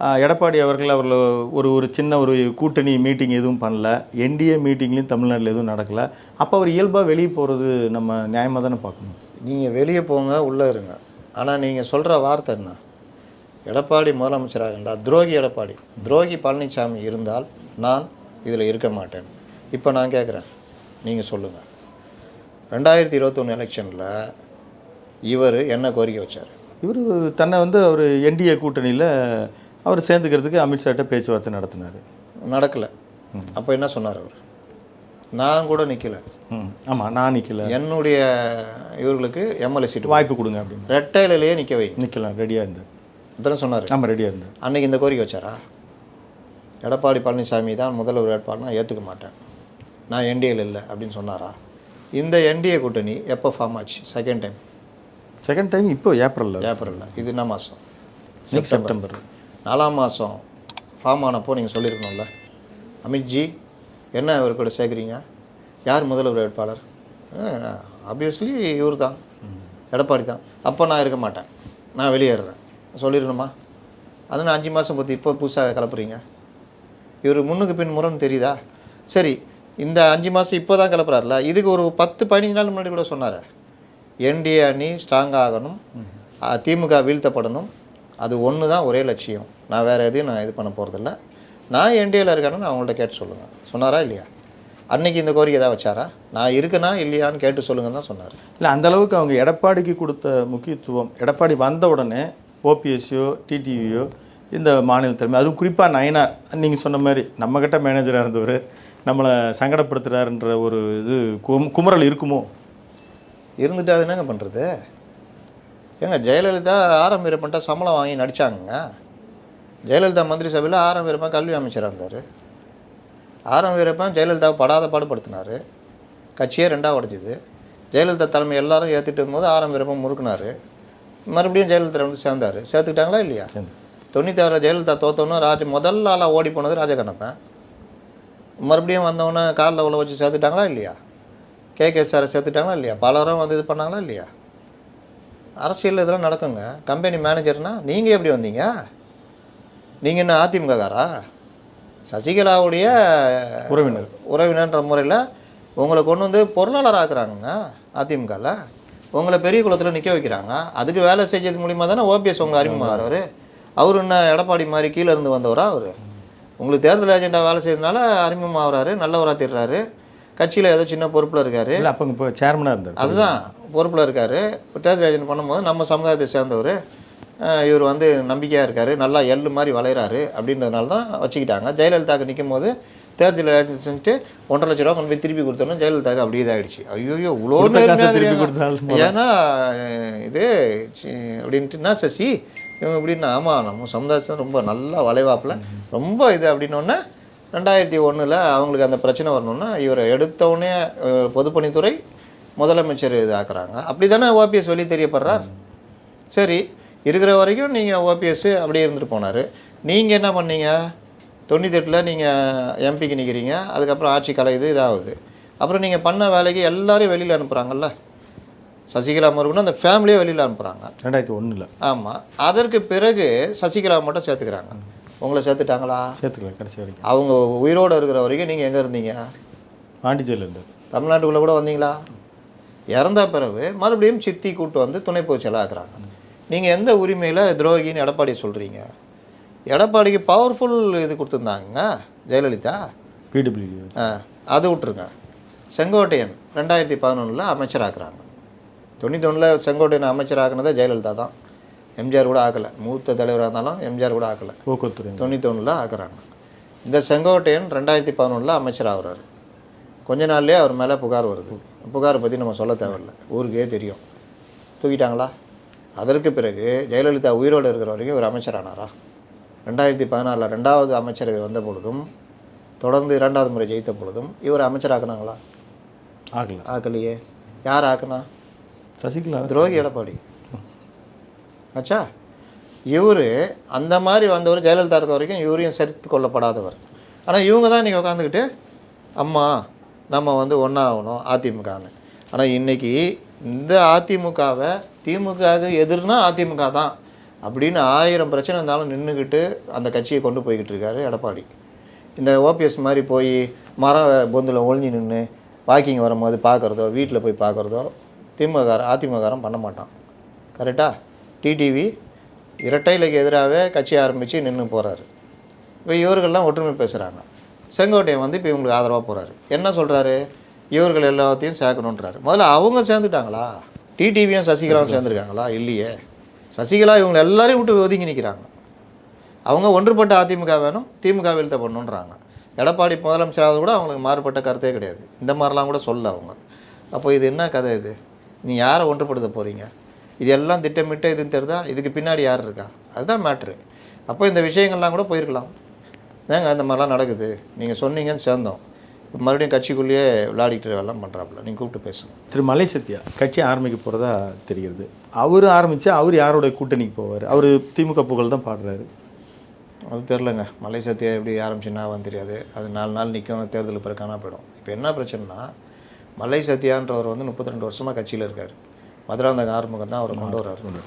ஆ, எடப்பாடி அவர்கள் அவர்கள் ஒரு ஒரு சின்ன ஒரு கூட்டணி மீட்டிங் எதுவும் பண்ணல. என்டிஏ மீட்டிங்லேயும் தமிழ்நாட்டில் எதுவும் நடக்கலை. அப்போ அவர் இயல்பாக வெளியே போகிறது நம்ம நியாயமாக தானே பார்க்கணும்? நீங்கள் வெளியே போங்க உள்ளே இருங்க. ஆனால் நீங்கள் சொல்கிற வார்த்தை என்ன? எடப்பாடி முதலமைச்சராக இருந்தால் துரோகி எடப்பாடி. துரோகி பழனிசாமி இருந்தால் நான் இதில் இருக்க மாட்டேன். இப்போ நான் கேட்குறேன் நீங்கள் சொல்லுங்கள் ரெண்டாயிரத்தி இருபத்தொன்று எலெக்ஷனில் இவர் என்ன கோரிக்கை வச்சார்? இவர் தன்னை வந்து அவர் என்டிஏ கூட்டணியில் அவர் சேர்ந்துக்கிறதுக்கு அமித்ஷாட்ட பேச்சுவார்த்தை நடத்தினார். நடக்கலை. அப்போ என்ன சொன்னார் அவர்? நான் கூட நிற்கல ம். ஆமாம் நான் நிற்கல என்னுடைய இவர்களுக்கு எம்எல்ஏ சீட்டு வாய்ப்பு கொடுங்க அப்படின்னு. ரெட்டையிலேயே நிற்க வைங்க. நிற்கலாம் ரெடியாக இருந்தார் இதானே சொன்னார். ஆமாம் ரெடியாக இருந்தார். அன்னைக்கு இந்த கோரிக்கை வச்சாரா? எடப்பாடி பழனிசாமி தான் முதல்வர் வேட்பாளர்னா ஏற்றுக்க மாட்டேன். நான் என்டிஏல இல்லை அப்படின்னு சொன்னாரா? இந்த என்டிஏ கூட்டணி எப்போ ஃபார்ம் ஆச்சு? செகண்ட் டைம் செகண்ட் டைம் இப்போ ஏப்ரலில். ஏப்ரலில். இது என்ன மாதம் நெக்ஸ்ட் செப்டம்பர். நாலாம் மாதம் ஃபார்ம் ஆனப்போ நீங்கள் சொல்லியிருக்கணும்ல அமித்ஜி என்ன இவர் கூட சேர்க்குறீங்க? யார் முதல்வர் வேட்பாளர்? ஆப்வியஸ்லி இவர் தான் எடப்பாடி தான் அப்போ நான் இருக்க மாட்டேன். நான் வெளியேறுறேன் சொல்லிடணுமா? அது நான் அஞ்சு மாதம் பற்றி இப்போ புதுசாக கிளப்புறீங்க. இவர் முன்னுக்கு பின் முரண் தெரியுதா? சரி இந்த அஞ்சு மாதம் இப்போ தான் கிளப்புறாருல இதுக்கு ஒரு பத்து பதினஞ்சு நாள் முன்னாடி கூட சொன்னார். என்டிஏ அணி ஸ்ட்ராங் ஆகணும். திமுக வீழ்த்தப்படணும். அது ஒன்று தான் ஒரே லட்சியம். நான் வேறு எதையும் நான் இது பண்ண போகிறதில்ல நான் என்டிஏல இருக்கேன்னு அவங்கள்ட்ட கேட்டு சொல்லுங்கள் சொன்னாரா இல்லையா? அன்னைக்கு இந்த கோரிக்கை ஏதாவது வச்சாரா? நான் இருக்கனா இல்லையான்னு கேட்டு சொல்லுங்கன்னு தான் சொன்னார். இல்லை அந்த அளவுக்கு அவங்க எடப்பாடிக்கு கொடுத்த முக்கியத்துவம் எடப்பாடி வந்த உடனே ஓபிஎஸ்சியோ டிடிவியோ இந்த மாநில தலைமை அதுவும் குறிப்பாக நயனார் நீங்கள் சொன்ன மாதிரி நம்மக்கிட்ட மேனேஜராக இருந்தவர் நம்மளை சங்கடப்படுத்துகிறாருன்ற ஒரு இது கும் குமுறல் இருக்குமோ? இருந்துட்டு அது என்னங்க பண்ணுறது ஏங்க ஜெயலலிதா ஆரம் வீரப்பன்ட்ட சம்பளம் வாங்கி நடிச்சாங்கங்க. ஜெயலலிதா மந்திரி சபையில் ஆரம் வீரப்பன் கல்வி அமைச்சராக இருந்தார். ஆரம் வீரப்பன் ஜெயலலிதாவை படாத பாடுபடுத்தினார் கட்சியே ரெண்டாக உடைஞ்சுது. ஜெயலலிதா தலைமை எல்லாரும் ஏற்றிட்டு இருக்கும்போது ஆரம் வீரப்பன் முறுக்குனாரு. மறுபடியும் ஜெயலலிதா வந்து சேர்ந்தார். சேர்த்துக்கிட்டாங்களா இல்லையா. தொண்ணூத்தாறு ஜெயலலிதா தோத்தோன்னு ராஜ முதல் ஆளாக ஓடி போனது ராஜகண்ணப்பன். மறுபடியும் வந்தவொடனே காலில் உள்ள வச்சு சேர்த்துட்டாங்களா இல்லையா? கே கே சாரை சேர்த்துட்டாங்களா இல்லையா? பலரும் வந்து இது பண்ணாங்களா இல்லையா? அரசியல் இதெல்லாம் நடக்குங்க. கம்பெனி மேனேஜர்னா நீங்கள் எப்படி வந்தீங்க? நீங்கள் என்ன அதிமுககாரா சசிகலாவுடைய உறவினர். உறவினர்ன்ற முறையில் உங்களை கொண்டு வந்து பொருளாளர் ஆக்குறாங்கங்க அதிமுகவில் உங்களை பெரிய குளத்தில் நிற்க வைக்கிறாங்க. அதுக்கு வேலை செஞ்சது மூலிமா தானே ஓபிஎஸ் உங்களை அறிமுகமாகிறாரு அவர் என்ன எடப்பாடி மாதிரி கீழே இருந்து வந்தவரா அவர்? உங்களுக்கு தேர்தல் ஏஜெண்டாக வேலை செய்யறதுனால அறிமுகமாகறாரு நல்லவராக திடுறாரு கட்சியில் ஏதோ சின்ன பொறுப்பில் இருக்காரு. அப்போ இப்போ சேர்மனாக இருந்தார். அதுதான் பொறுப்பில் இருக்கார். தேர்தல் ஏஜென்ட் பண்ணும்போது நம்ம சமுதாயத்தை சேர்ந்தவர். இவர் வந்து நம்பிக்கையாக இருக்கார். நல்லா எள்ளு மாதிரி வளையிறாரு. அப்படின்றதுனால தான் வச்சுக்கிட்டாங்க. ஜெயலலிதாக்கு நிற்கும் போது தேர்தல் செஞ்சுட்டு ஒன்றரை லட்ச ரூபா கொண்டு போய் திருப்பி கொடுத்தோன்னா ஜெயலலிதாக்கு அப்படியே இதாகிடுச்சு ஐயோ இவ்வளோ ஏன்னா இது சி- அப்படின்ட்டுனா சசி? இவங்க எப்படின்னா ஆமாம் நம்ம சமுதாயத்தை ரொம்ப நல்லா வளைவாப்பில். ரொம்ப இது அப்படின்னோடனே ரெண்டாயிரத்தி ஒன்றில் அவங்களுக்கு அந்த பிரச்சனை வரணும்னா இவரை எடுத்தவுடனே பொதுப்பணித்துறை முதலமைச்சர் இது ஆக்குறாங்க அப்படி தானே ஓபிஎஸ் வெளியே தெரியப்படுறார்? சரி இருக்கிற வரைக்கும் நீங்கள் ஓபிஎஸ் அப்படியே இருந்துட்டு போனார். நீங்கள் என்ன பண்ணீங்க? தொண்ணூத்தெட்டில் நீங்கள் எம்பிக்கு நிற்கிறீங்க அதுக்கப்புறம் ஆட்சி கலையுது இதாகுது. அப்புறம் நீங்கள் பண்ண வேலைக்கு எல்லாரையும் வெளியில் அனுப்புகிறாங்கல்ல சசிகலா மறுபடியும் அந்த ஃபேமிலியே வெளியில் அனுப்புகிறாங்க ரெண்டாயிரத்தி ஒன்றில் ஆமாம் அதற்கு பிறகு சசிகலா மட்டும் சேர்த்துக்கிறாங்க. உங்களை சேர்த்துட்டாங்களா? சேர்த்துக்கல கடைசி வரைக்கும். அவங்க உயிரோடு இருக்கிற வரைக்கும் நீங்கள் எங்கே இருந்தீங்க? பாண்டிச்சேரியில் தமிழ்நாட்டுக்குள்ளே கூட வந்தீங்களா? இறந்த பிறகு மறுபடியும் சித்தி கூட்டு வந்து துணை ஆக்குறாங்க. நீங்கள் எந்த உரிமையில் துரோகின்னு எடப்பாடி சொல்கிறீங்க எடப்பாடிக்கு பவர்ஃபுல் இது கொடுத்துருந்தாங்க ஜெயலலிதா. பிடபிள்யூ ஆ, அது விட்ருங்க செங்கோட்டையன் ரெண்டாயிரத்தி பதினொன்றில் அமைச்சராக்குறாங்க. தொண்ணூத்தொன்னில் செங்கோட்டையன் அமைச்சராக்குனதே ஜெயலலிதா தான். எம்ஜிஆர் கூட ஆக்கலை. மூத்த தலைவராக இருந்தாலும் எம்ஜிஆர் கூட ஆக்கலை. போக்குவரத்துறை தொண்ணூத்தொன்னில் ஆக்குறாங்க. இந்த செங்கோட்டையன் ரெண்டாயிரத்தி பதினொன்றில் அமைச்சர் ஆகுறாரு கொஞ்ச நாள்லயே அவர் மேலே புகார் வருது. புகாரை பற்றி நம்ம சொல்ல தேவையில்ல. ஊருக்கே தெரியும். தூக்கிட்டாங்களா? அதற்கு பிறகு ஜெயலலிதா உயிரோடு இருக்கிற வரைக்கும் இவர் அமைச்சரானாரா? ரெண்டாயிரத்தி பதினாலில் ரெண்டாவது அமைச்சரவை வந்த பொழுதும் தொடர்ந்து இரண்டாவது முறை ஜெயித்த பொழுதும் இவர் அமைச்சராக்குனாங்களா ஆகல ஆக்கலையே. யார் ஆக்குனா? சசிகலா. துரோகி எடப்பாடி. ஆச்சா இவர் அந்த மாதிரி வந்தவர் ஜெயலலிதா இருக்க வரைக்கும் இவரையும் சேர்த்து கொள்ளப்படாதவர் ஆனால் இவங்க தான் இன்றைக்கி உட்காந்துக்கிட்டு அம்மா நம்ம வந்து ஒன்றா ஆகணும் அதிமுகன்னு. ஆனால் இன்றைக்கி இந்த அதிமுகவை திமுகவுக்கு எதிர்னா அதிமுக தான். அப்படின்னு ஆயிரம் பிரச்சனை இருந்தாலும் நின்றுக்கிட்டு அந்த கட்சியை கொண்டு போய்கிட்டு இருக்காரு எடப்பாடி. இந்த ஓபிஎஸ் மாதிரி போய் மர பொந்தில் ஒளிஞ்சு நின்று வாக்கிங் வரும்போது பார்க்குறதோ வீட்டில் போய் பார்க்குறதோ திமுககாரன் அதிமுககாரன் பண்ண மாட்டான். கரெக்டாக டிடிவி இரட்டைலைக்கு எதிராகவே கட்சி ஆரம்பித்து நின்று போகிறாரு இப்போ இவர்கள்லாம் ஒற்றுமை பேசுகிறாங்க செங்கோட்டையன் வந்து இப்போ இவங்களுக்கு ஆதரவாக போகிறாரு என்ன சொல்கிறாரு இவர்கள் எல்லாத்தையும் சேர்க்கணுன்றாரு முதல்ல அவங்க சேர்ந்துட்டாங்களா? டிடிவியும் சசிகலாவும் சேர்ந்துருக்காங்களா? இல்லையே. சசிகலா இவங்க எல்லாரையும் விட்டு ஒதுங்கி நிற்கிறாங்க அவங்க ஒன்றுபட்ட அதிமுக வேணும் திமுக வீழ்த்த பண்ணணுன்றாங்க எடப்பாடி முதலமைச்சராவது கூட அவங்களுக்கு மாறுபட்ட கருத்தே கிடையாது. இந்த மாதிரிலாம் கூட சொல்ல அவங்க. அப்போ இது என்ன கதை இது? நீ யாரை ஒன்றுபடுத்த போகிறீங்க இது எல்லாம் திட்டமிட்ட இதுன்னு தெரிதா? இதுக்கு பின்னாடி யார் இருக்கா? அதுதான் மேட்ரு அப்போ இந்த விஷயங்கள்லாம் கூட போயிருக்கலாம். ஏங்க இந்த மாதிரிலாம் நடக்குது? நீங்கள் சொன்னீங்கன்னு சேர்ந்தோம். மறுபடியும் கட்சிக்குள்ளேயே விளையாடிட்டு எல்லாம் பண்ணுறாப்புல நீங்கள் கூப்பிட்டு பேசுங்க. திரு மலை சத்யா கட்சி ஆரம்பிக்க போகிறதா தெரிகிறது. அவர் ஆரம்பித்து அவர் யாரோட கூட்டணிக்கு போவார்? அவர் திமுக புகழ் தான் பாடுறாரு. அது தெரிலங்க மலை சத்தியா எப்படி ஆரம்பிச்சுன்னா வந்து தெரியாது. அது நாலு நாள் நிற்கும் தேர்தல் பிறகு காணா போயிடும். இப்போ என்ன பிரச்சனைனா மலை சத்யான்றவர் வந்து முப்பத்தி ரெண்டு வருஷமாக கட்சியில் இருக்கார். மதுராந்தக ஆறுமுகம் தான் அவரை கொண்டு வர்றாரு.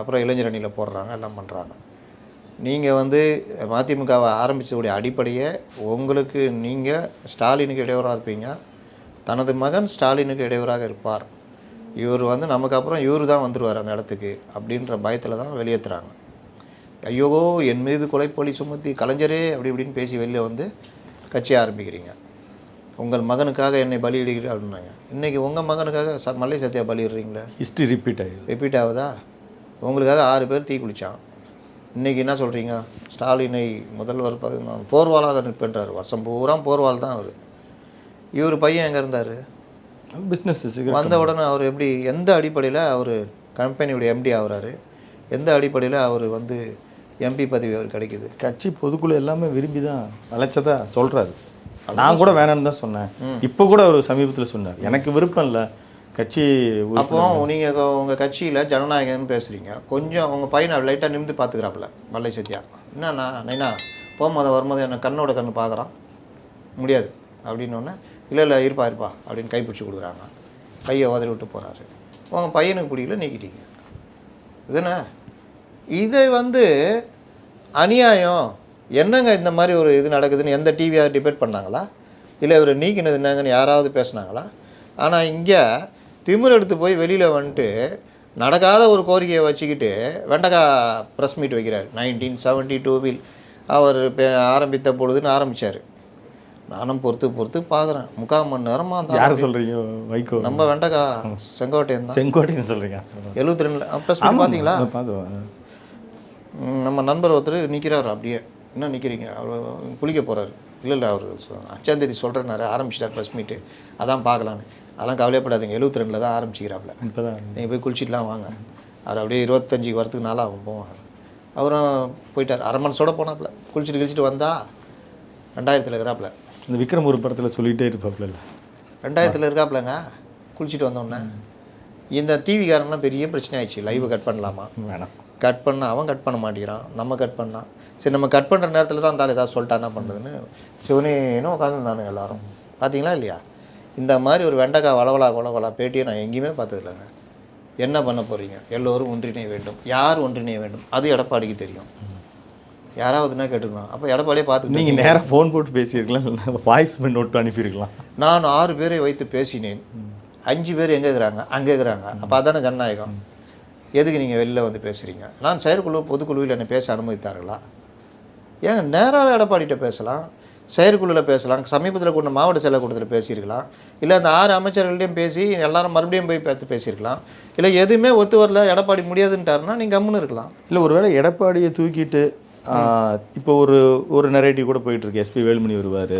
அப்புறம் இளைஞர் அணியில் போடுறாங்க எல்லாம் பண்ணுறாங்க நீங்கள் வந்து மதிமுகவை ஆரம்பித்ததுடைய அடிப்படையே உங்களுக்கு நீங்கள் ஸ்டாலினுக்கு இடையூறாக இருப்பீங்க. தனது மகன் ஸ்டாலினுக்கு இடையூறாக இருப்பார். இவர் வந்து நமக்கு அப்புறம் இவர் தான் வந்துடுவார் அந்த இடத்துக்கு அப்படின்ற பயத்தில் தான் வெளியேற்றுறாங்க ஐயோ என் மீது கொலைப்பொலி சுமத்தி கலைஞரே அப்படி இப்படின்னு பேசி வெளில வந்து கட்சி ஆரம்பிக்கிறீங்க. உங்கள் மகனுக்காக என்னை பலியிடுகிறீர்கள் அப்படின்னாங்க. இன்றைக்கி உங்கள் மகனுக்காக ச மல்லை சத்யா பலியிடுறீங்களே? ஹிஸ்ட்ரி ரிப்பீட் ஆகுது ரிப்பீட் ஆகுதா? உங்களுக்காக ஆறு பேர் தீ குளிச்சான். இன்றைக்கி என்ன சொல்கிறீங்க ஸ்டாலினை முதல்வர் போர்வாலாக நிற்பேன்றார். வருஷம் பூரா போர்வால் தான் அவர். இவர் பையன் எங்கே இருந்தார்? பிஸ்னஸ் வந்த உடனே அவர் எப்படி எந்த அடிப்படையில் அவர் கம்பெனியுடைய எம்டி ஆகுறாரு? எந்த அடிப்படையில் அவர் வந்து எம்பி பதவி அவர் கிடைக்குது? கட்சி பொதுக்குழு எல்லாமே விரும்பி தான் அழைச்சதா சொல்கிறாரு நான் கூட வேணாம்னு தான் சொன்னேன். இப்போ கூட அவர் சமீபத்தில் சொன்னார். எனக்கு விருப்பம் இல்லை கட்சி அப்போது அப்போ நீங்கள் உங்கள் கட்சியில் ஜனநாயகம்னு பேசுகிறீங்க கொஞ்சம் உங்கள் பையனை லைட்டாக நிமிந்து பார்த்துக்கிறாப்புல வல்லை சத்யா. என்னண்ணா நைனா போகும்போது வரும்போது என்ன கண்ணோட கண்ணு பார்க்குறான்? முடியாது. அப்படின்னோடனே இல்லை இல்லை இருப்பா இருப்பா அப்படின்னு கைப்பிடிச்சி கொடுக்குறாங்க. கையை உதறி விட்டு போகிறாரு உங்கள் பையனுக்கு பிடிக்கல நீக்கிட்டீங்க. இதுண்ணே இதை வந்து அநியாயம். என்னங்க இந்த மாதிரி ஒரு இது நடக்குதுன்னு எந்த டிவியாக டிபேட் பண்ணாங்களா? இல்லை இவர் நீக்கினது என்னங்கன்னு யாராவது பேசுனாங்களா? ஆனால் இங்கே திமிர் எடுத்து போய் வெளியில் வந்துட்டு நடக்காத ஒரு கோரிக்கையை வச்சுக்கிட்டு வெண்டக்கா ப்ரெஸ் மீட் வைக்கிறார். நைன்டீன் செவன்ட்டி டூவில் அவர் ஆரம்பித்த பொழுதுன்னு ஆரம்பித்தார் நானும் பொறுத்து பொறுத்து பார்க்குறேன். முக்கால் மணி நேரமாக யார் சொல்கிறீங்க வைகோ. நம்ம வெண்டக்கா செங்கோட்டையன் தான். செங்கோட்டைன்னு சொல்கிறீங்க எழுபத்தி ரெண்டில் ப்ரெஸ் மீட் பார்த்தீங்களா? நம்ம நண்பர் ஒருத்தர் நிற்கிறாரு அப்படியே. என்ன நிற்கிறீங்க அவர் குளிக்க போகிறாரு இல்லை இல்லை அவர் அஞ்சாந்தேதி சொல்கிறேன்னாரு ஆரம்பிச்சிட்டார் ப்ரெஸ் மீட்டு அதான் பார்க்கலான்னு. அதெல்லாம் கவலைப்படாதீங்க எழுபத்தி ரெண்டில் தான் ஆரம்பிச்சிக்கிறாப்புல. நீங்கள் போய் குளிச்சிட்டுலாம் வாங்க. அவர் அப்படியே இருபத்தஞ்சி வரத்துக்கு நாளாக ஆகும் போவார் அவரும் போயிட்டார். அரை மனசோட போனாப்புல. குளிச்சுட்டு கிழிச்சிட்டு வந்தா ரெண்டாயிரத்தில் இருக்கிறாப்புல. இந்த விக்ரம் ஒரு படத்தில் சொல்லிகிட்டே இருப்பாப்புல. ரெண்டாயிரத்தில் இருக்காப்புலங்க. குளிச்சுட்டு வந்தோடனே இந்த டிவிக்காரங்களாம் பெரிய பிரச்சனை ஆயிடுச்சு லைவை கட் பண்ணலாமா? வேணாம். கட் பண்ண அவன் கட் பண்ண மாட்டேங்கிறான். நம்ம கட் பண்ணான் சரி நம்ம கட் பண்ணுற நேரத்தில் தான் அந்த ஏதாவது சொல்லிட்டா என்ன பண்ணுறதுன்னு சிவனேனும் உட்காந்துருந்தானுங்க எல்லாரும். பார்த்தீங்களா இல்லையா? இந்த மாதிரி ஒரு வெண்டைக்காய் வளவலா கொலவலா பேட்டியை நான் எங்கேயுமே பார்த்ததில்லைங்க. என்ன பண்ண போகிறீங்க எல்லோரும் ஒன்றிணைய வேண்டும். யார் ஒன்றிணைய வேண்டும்? அது எடப்பாடிக்கு தெரியும். யாராவதுன்னா கேட்டுக்கலாம்? அப்போ எடப்பாடியே பார்த்துக்கிட்டு நீங்கள் நேராக ஃபோன் போட்டு பேசியிருக்கலாம் வாய்ஸ் நோட் அனுப்பியிருக்கலாம். நான் ஆறு பேரை வைத்து பேசினேன். அஞ்சு பேர் எங்கே இருக்கிறாங்க? அங்கே இருக்கிறாங்க. அப்போ அதானே ஜனநாயகம். எதுக்கு நீங்கள் வெளில வந்து பேசுகிறீங்க நான் செயற்குழு பொதுக்குழுவில் என்னை பேச அனுமதித்தார்களா? ஏங்க நேராக எடப்பாடிகிட்ட பேசலாம். செயற்குழுவில் பேசலாம் சமீபத்தில் கூட மாவட்ட செயலர் கூட்டத்தில் பேசியிருக்கலாம். இல்லை அந்த ஆறு அமைச்சர்கள்ட்டையும் பேசி எல்லாரும் மறுபடியும் போய் பார்த்து பேசியிருக்கலாம். இல்லை எதுவுமே ஒத்து வரல எடப்பாடி முடியாதுன்ட்டாருன்னா நீங்கள் கம்முன்னு இருக்கலாம். இல்லை ஒருவேளை எடப்பாடியை தூக்கிட்டு இப்போ ஒரு ஒரு நரேட்டிவ் கூட போயிட்டு இருக்கு எஸ்பி வேலுமணி வருவார்.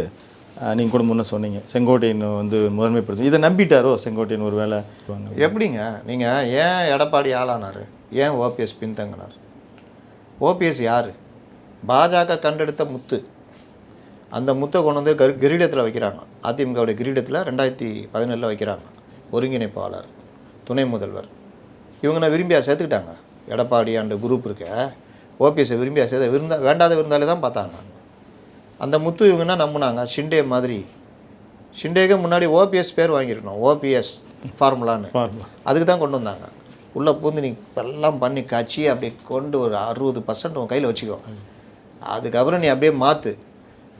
நீங்கள் கூட முன்ன சொன்னீங்க. செங்கோட்டையன் வந்து முதன்மைப்படுத்தும். இதை நம்பிட்டாரோ செங்கோட்டையன் ஒரு வேலை எப்படிங்க? நீங்கள் ஏன் எடப்பாடி ஆளானார்? ஏன் ஓபிஎஸ் பின்தங்கினார்? ஓபிஎஸ் யார்? பாஜக கண்டெடுத்த முத்து. அந்த முத்தை கொண்டு வந்து கரு கிரீடத்தில் வைக்கிறாங்க. அதிமுகவுடைய கிரீடத்தில் ரெண்டாயிரத்தி பதினேழில் வைக்கிறாங்க. ஒருங்கிணைப்பாளர் துணை முதல்வர். இவங்க நான் விரும்பியா சேர்த்துக்கிட்டாங்க. எடப்பாடி அந்த குரூப் இருக்க. ஓபிஎஸ்ஸை விரும்பியா சேர்த்து விருந்தா வேண்டாத விருந்தாலே தான் பார்த்தாங்க. அந்த முத்து இவங்க என்ன நம்பினாங்க. ஷிண்டே மாதிரி. ஷிண்டேக்கு முன்னாடி ஓபிஎஸ் பேர் வாங்கியிருக்கணும். ஓபிஎஸ் ஃபார்முலான்னு. அதுக்கு தான் கொண்டு வந்தாங்க. உள்ளே பூந்து நீ எல்லாம் பண்ணி கட்சி அப்படியே கொண்டு ஒரு அறுபது பர்சன்ட் உன் கையில் வச்சுக்கோ. அதுக்கப்புறம் நீ அப்படியே மாற்று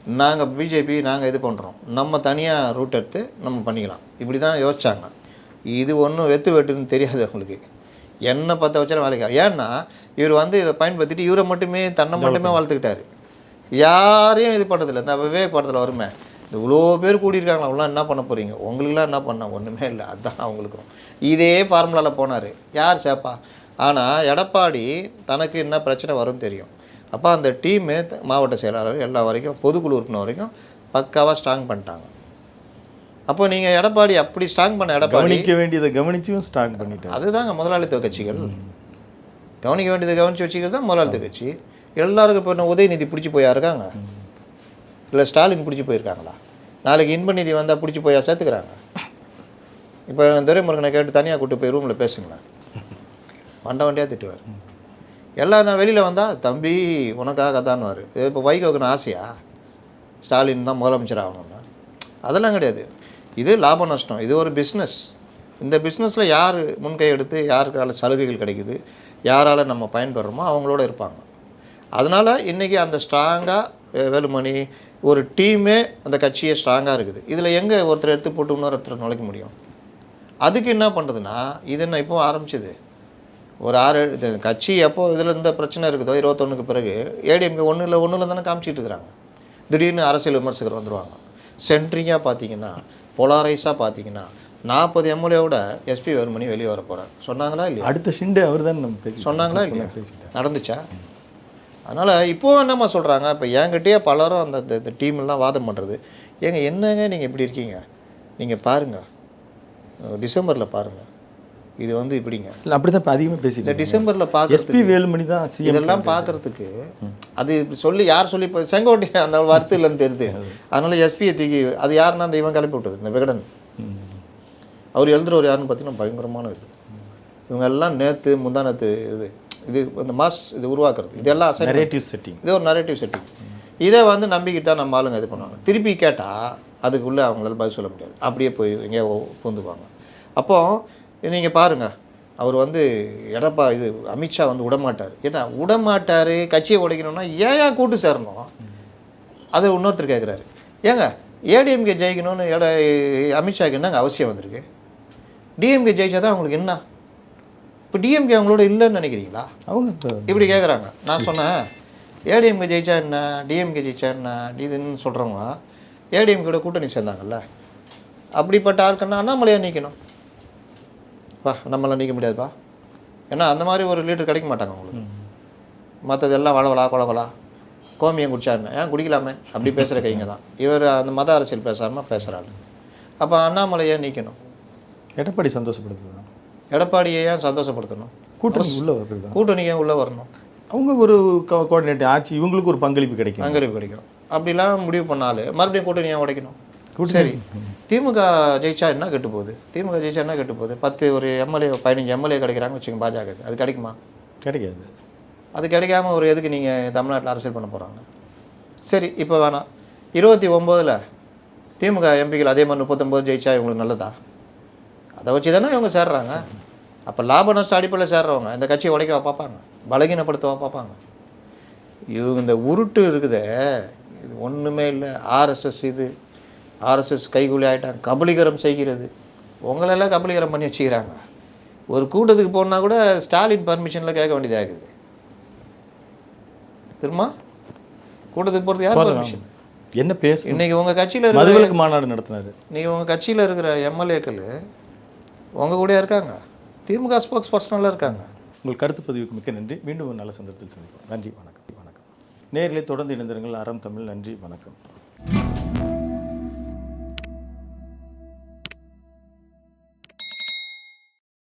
நாங்கள் பிஜேபி நாங்கள் இது பண்ணுறோம் நம்ம தனியாக ரூட் எடுத்து நம்ம பண்ணிக்கலாம். இப்படி தான் யோசிச்சாங்க. இது ஒன்றும் வெத்து வெட்டுன்னு தெரியாது அவங்களுக்கு. என்ன பற்ற வச்சாலும் வேலைக்கு. ஏன்னா இவர் வந்து இதை பயன்படுத்திட்டு இவரை மட்டுமே தன்னை மட்டுமே வளர்த்துக்கிட்டாரு. யாரையும் இது பண்ணுறதில்ல இந்த விவேக் படத்தில் வருமே இந்த இவ்வளோ பேர் கூடியிருக்காங்களா? அவ்வளோ என்ன பண்ண போகிறீங்க உங்களுக்குலாம் என்ன பண்ண? ஒன்றுமே இல்லை. அதுதான் அவங்களுக்கும். இதே ஃபார்முலாவில் போனார். யார் சேப்பா? ஆனால் எடப்பாடி தனக்கு என்ன பிரச்சனை வரும்னு தெரியும். அப்போ அந்த டீமு மாவட்ட செயலாளர் எல்லா வரைக்கும் பொதுக்குழு உறுப்பினர் வரைக்கும் பக்காவாக ஸ்ட்ராங் பண்ணிட்டாங்க. அப்போ நீங்கள் எடப்பாடி அப்படி ஸ்ட்ராங் பண்ண எடப்பாடி கவனிக்க வேண்டியதை கவனிச்சும் ஸ்டார்ட் பண்ணிட்டார். அதுதாங்க முதலாளித்துவ கட்சிகள். கவனிக்க வேண்டியதை கவனித்து வச்சுக்கிறது தான் முதலாளித்துவ கட்சி. எல்லாருக்கும் இப்போ என்ன உதயநிதி பிடிச்சி போயா இருக்காங்க? இல்லை ஸ்டாலின் பிடிச்சி போயிருக்காங்களா? நாளைக்கு இன்ப நிதி வந்தால் பிடிச்சி போய் சேர்த்துக்கிறாங்க. இப்போ துரைமுருகனை கேட்டு தனியாக கூட்டு போய் ரூமில் பேசுங்களேன். வண்ட வண்டியாக திட்டுவார். எல்லாம் நான் வெளியில் வந்தால் தம்பி உனக்காக தான்வார் இப்போ வைகோக்கு நான் ஆசையா? ஸ்டாலின் தான் முதலமைச்சர் ஆகணும்னா? அதெல்லாம் கிடையாது. இது லாப நஷ்டம். இது ஒரு பிஸ்னஸ் இந்த பிஸ்னஸில் யார் முன்கை எடுத்து யாருக்கால சலுகைகள் கிடைக்குது யாரால் நம்ம பயன்பெறோமோ அவங்களோட இருப்பாங்க. அதனால் இன்றைக்கி அந்த ஸ்ட்ராங்காக வேலுமணி ஒரு டீமே அந்த கட்சியே ஸ்ட்ராங்காக இருக்குது. இதில் எங்கே ஒருத்தர் எடுத்து போட்டு இன்னொருத்தர் நுழைக்க முடியும்? அதுக்கு என்ன பண்ணுறதுன்னா இது என்ன இப்போ ஆரம்பிச்சது? ஒரு ஆறு இது கட்சி எப்போ இதில் இந்த பிரச்சனை இருக்குதோ இருபத்தொன்னுக்கு பிறகு ஏடிஎம்கே ஒன்றும் இல்லை ஒன்றும் இல்லை தானே காமிச்சிட்டு இருக்கிறாங்க. திடீர்னு அரசியல் விமர்சகர் வந்துடுவாங்க சென்ட்ரிங்காக பார்த்தீங்கன்னா பொலாரைஸாக பார்த்தீங்கன்னா நாற்பது எம்எல்ஏவோட எஸ்பி வேலுமணி வெளியே வர போகிறார் சொன்னாங்களா இல்லையா? அடுத்த ஷிண்டே அவர் தான் நம்ம சொன்னாங்களா இல்லையா? நடந்துச்சா? அதனால் இப்போ என்னம்மா சொல்கிறாங்க இப்போ என்கிட்டயே பலரும் அந்த இந்த டீம்லாம் வாதம் பண்ணுறது ஏங்க என்னங்க நீங்கள் இப்படி இருக்கீங்க? நீங்கள் பாருங்கள் டிசம்பரில் பாருங்கள் இது வந்து இப்படிங்க. இல்லை அப்படி தான் இப்போ அதிகமாக இந்த பேசிட்டு டிசம்பரில் பார்க்க எஸ்பி வேலுமணி தான் இதெல்லாம் பார்க்கறதுக்கு அது சொல்லி யார் சொல்லி இப்போ செங்கோட்டை அந்த வார்த்தை இல்லைன்னு தெரியுது. அதனால எஸ்பியை தூக்கி அது யாருன்னா அந்த இவன் கிளப்பி விட்டது இந்த விகடன். அவர் எழுதுறவர் யாருன்னு பார்த்தீங்கன்னா பயங்கரமான இது. இவங்க எல்லாம் நேற்று முந்தானத்து இது இது இந்த மாஸ் இது உருவாக்குறது. இதெல்லாம். நரேட்டிவ் செட்டிங் இது ஒரு நரேட்டிவ் செட்டிங் இதை வந்து நம்பிக்கிட்டா நம்ம ஆளுங்க இது பண்ணுவாங்க. திருப்பி கேட்டால் அதுக்குள்ளே அவங்களால பதில் சொல்ல முடியாது. அப்படியே போய் எங்கேயோ பூந்துக்குவாங்க. அப்போது நீங்கள் பாருங்கள் அவர் வந்து எடப்பா இது அமித்ஷா வந்து விடமாட்டார் ஏன்னா விடமாட்டார் கட்சியை உடைக்கணும்னா ஏன் ஏன் கூட்டு சேரணும்? அது இன்னொருத்தர் கேட்குறாரு ஏங்க ஏடிஎம்கே ஜெயிக்கணும்னு எட அமித்ஷாக்கு என்னங்க அவசியம் வந்திருக்கு? டிஎம்கே ஜெயிச்சா தான் அவங்களுக்கு என்ன? இப்போ டிஎம்கே அவங்களோட இல்லைன்னு நினைக்கிறீங்களா? அவங்க இப்போ இப்படி கேட்குறாங்க நான் சொன்னேன் ஏடிஎம்கே ஜெயிச்சா என்ன? டிஎம்கே ஜெயிச்சா என்ன? இதுன்னு சொல்கிறவங்க ஏடிஎம்கேட கூட்டணி சேர்ந்தாங்கல்ல. அப்படிப்பட்ட ஆட்கள்னா அண்ணாமலையாக நீக்கணும். பா நம்மளாம் நீக்க முடியாதுப்பா. ஏன்னா அந்த மாதிரி ஒரு லீடர் கிடைக்க மாட்டாங்க உங்களுக்கு மற்றது எல்லாம் வளவலா கொலகொலா கோமியம் குடிச்சா என்ன ஏன் குடிக்கலாமே? அப்படி பேசுகிற கைங்க தான். இவர் அந்த மத அரசியல் பேசாமல் பேசுகிறாரு அப்போ அண்ணாமலையை நீக்கணும். எடப்பாடி சந்தோஷப்படுத்துது எடப்பாடியை ஏன் சந்தோஷப்படுத்தணும்? கூட்டணி உள்ள வருது கூட்டணி ஏன் உள்ளே வரணும்? அவங்க ஒரு கோஆர்டினேட் ஆட்சி இவங்களுக்கு ஒரு பங்களிப்பு கிடைக்கும். அங்கறிவு கிடைக்கும். அப்படிலாம் முடிவு பண்ணாலும் மறுபடியும் கூட்டணி ஏன் உடைக்கணும். சரி. திமுக ஜெயிச்சா என்ன கெட்டு போகுது திமுக ஜெயிச்சா என்ன கெட்டு போகுது பத்து ஒரு எம்எல்ஏ பதினஞ்சு எம்எல்ஏ கிடைக்கிறாங்க வச்சுக்கோங்க பாஜக. அது கிடைக்குமா? கிடைக்காது. அது கிடைக்காம ஒரு எதுக்கு நீங்கள் தமிழ்நாட்டில் அரசியல் பண்ண போகிறாங்க சரி இப்போ வேணாம். இருபத்தி ஒம்போதில் திமுக எம்பிகள் அதே மாதிரி முப்பத்தொம்போது ஜெயிச்சா இவங்களுக்கு நல்லதா? அதை வச்சு தானே இவங்க சேர்றாங்க. அப்போ லாப நஷ்ட அடிப்படையில் சேர்றவங்க இந்த கட்சியை உடைக்க பார்ப்பாங்க? பலகீனப்படுத்தவா பார்ப்பாங்க? இவங்க இந்த உருட்டு இருக்குதே. இது ஒன்றுமே இல்லை. ஆர்எஸ்எஸ் இது. ஆர்எஸ்எஸ் கைகூலி ஆகிட்டாங்க கபலீகரம் செய்கிறது. உங்களெல்லாம் கபலீகரம் பண்ணி வச்சுக்கிறாங்க. ஒரு கூட்டத்துக்கு போனால் கூட ஸ்டாலின் பர்மிஷனில் கேட்க வேண்டியதாகுது திரும்ப கூட்டத்துக்கு போகிறது யார் பர்மிஷன் என்ன பேசு இன்னைக்கு உங்கள் கட்சியில் இருக்கிற மாநாடு நடத்தினாரு. நீங்கள் உங்கள் கட்சியில் இருக்கிற எம்எல்ஏக்கள் உங்கள் கூட இருக்காங்க. திமுக ஸ்போக்ஸ் பர்சனலாக இருக்காங்க. உங்கள் கருத்து பதிவுக்கு மிக்க நன்றி. மீண்டும் ஒரு நல்ல சந்தர்ப்பத்தில் சந்திப்போம். நன்றி வணக்கம் வணக்கம். நேரிலே தொடர்ந்து இணைந்திருங்கள். அறம் தமிழ் நன்றி வணக்கம்.